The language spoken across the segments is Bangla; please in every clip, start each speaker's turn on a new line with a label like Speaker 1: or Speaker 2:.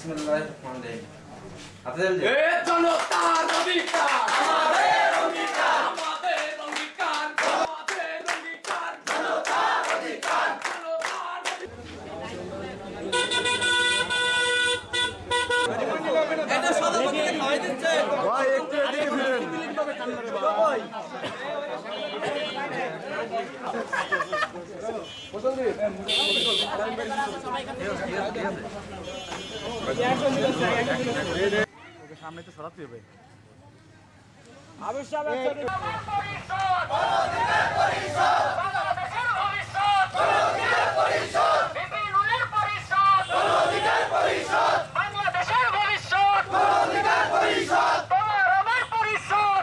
Speaker 1: বিসমিল্লাহির রহমানির রহিম হাতে দেন।
Speaker 2: এ জনতার অধিকার আমাদের অধিকার আমাদের অধিকার আমাদের অধিকার জনতার অধিকার জনতার হবে
Speaker 3: বাংলাদেশের ভবিষ্যৎ বিপিনুলের পরিষদ বাংলাদেশের ভবিষ্যৎ তোমার আমার পরিষদ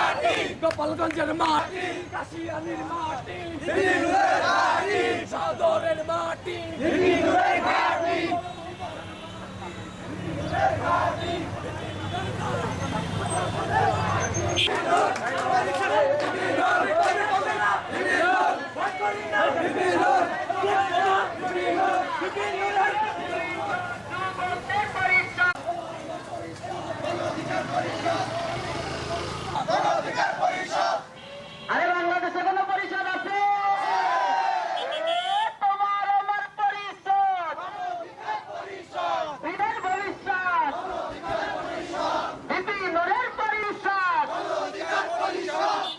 Speaker 2: গোপালগঞ্জের মাটি কাশিয়ানির মাটি সাদরের মাটি
Speaker 3: আরে বাংলাদেশে কোন পরিষদ আছে তোমার আমার পরিষদ বিধান ভবিষ্যৎ বিপি নুরের পরিষদ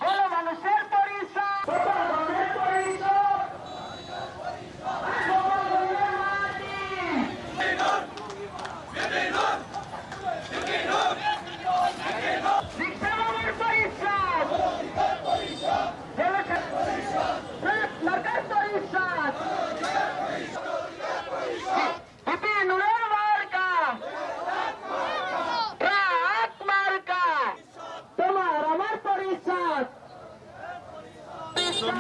Speaker 3: বড় মানুষের পরিষদ ছোট মানুষের পরিষদ বঙ্গবন্ধুর মাটি। শিক্ষাবাবুর পরিষদ নরকার পরিষদ বিপি নুরের মার্কা ট্রাক মার্কা তোমার আমার পরিষদ অধিকার পরিষদ শিক্ষা আমার পরিষদ
Speaker 2: গোপালগঞ্জের মাটি
Speaker 4: আসসালামু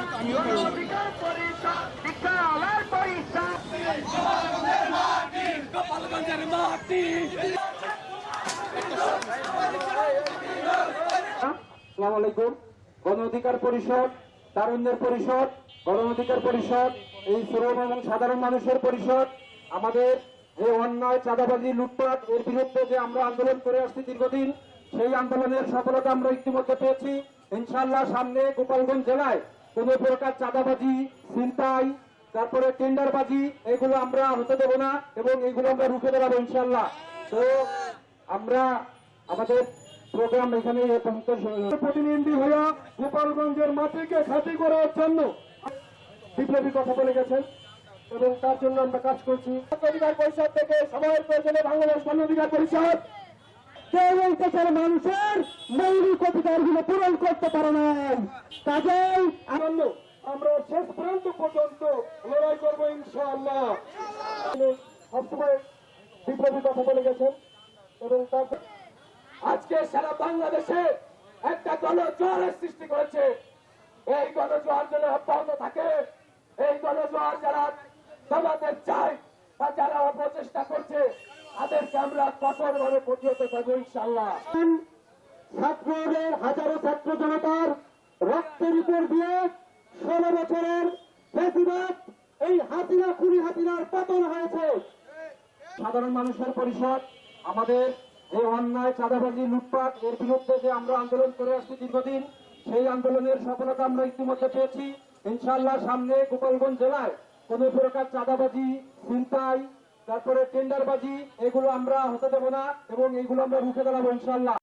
Speaker 4: আলাইকুম। গণ অধিকার পরিষদ, তারুণ্যের পরিষদ, গণ অধিকার পরিষদ, এই শ্রম এবং সাধারণ মানুষের পরিষদ, আমাদের যে অন্যায়, চাঁদাবাজি, লুটপাট, এর বিরুদ্ধে যে আমরা আন্দোলন করে আসছি দীর্ঘদিন, সেই আন্দোলনের সফলতা আমরা ইতিমধ্যে পেয়েছি। ইনশাল্লাহ সামনে গোপালগঞ্জ জেলায় কোন প্রকার চাঁদাবাজি, ছিনতাই, তারপরে টেন্ডারবাজি, এগুলো আমরা হতে দেব না এবং এগুলো আমরা রুখে দাঁড়াবো ইনশাল্লাহ তো আমরা আমাদের প্রোগ্রাম এখানে। প্রতিনিধি হইয়া গোপালগঞ্জের মাটিকে খাতি করার জন্য বিপ্লবী কথা বলে গেছেন এবং তার জন্য আমরা কাজ করছি অধিকার পরিষদ থেকে সময়ের প্রয়োজনে বাংলাদেশ অধিকার পরিষদ কেউ এই দেশের মানুষের মৌলিক অধিকারগুলো পূরণ করতে পারে নাই। কাজেই আমরা শেষ প্রান্ত পর্যন্ত লড়াই করব ইনশাআল্লাহ। সবসময় বিপ্লবী কথা বলে গেছেন এবং আজকে সারা বাংলাদেশে একটা গণজোয়ারের সৃষ্টি করেছে। এই গণজোয়ার যেন অব্যাহত থাকে, এই গণজোয়ার যারা দমাতে চায় বা যারা অপচেষ্টা কঠোর ভাবে প্রতিহত করব ইনশাল্লাহ ছাত্রদের হাজারো ছাত্র জনতার রক্তের উপর দিয়ে ষোলো বছরের বেশিরভাগ এই হাতিরা খুনি হাতিরার পতন হয়েছে। সাধারণ মানুষের পরিষদ, আমাদের যে অন্যায়, চাঁদাবাজি, লুটপাট, এর বিরুদ্ধে যে আমরা আন্দোলন করে আসছি দীর্ঘদিন, সেই আন্দোলনের সফলতা আমরা ইতিমধ্যে পেয়েছি। ইনশাল্লাহ সামনে গোপালগঞ্জ জেলায় কোন প্রকার চাঁদাবাজি, ছিনতাই তারপরে টেন্ডারবাজি এগুলো আমরা হতে দেবো না এবং এগুলো আমরা রুখে দাঁড়াবো ইনশাল্লাহ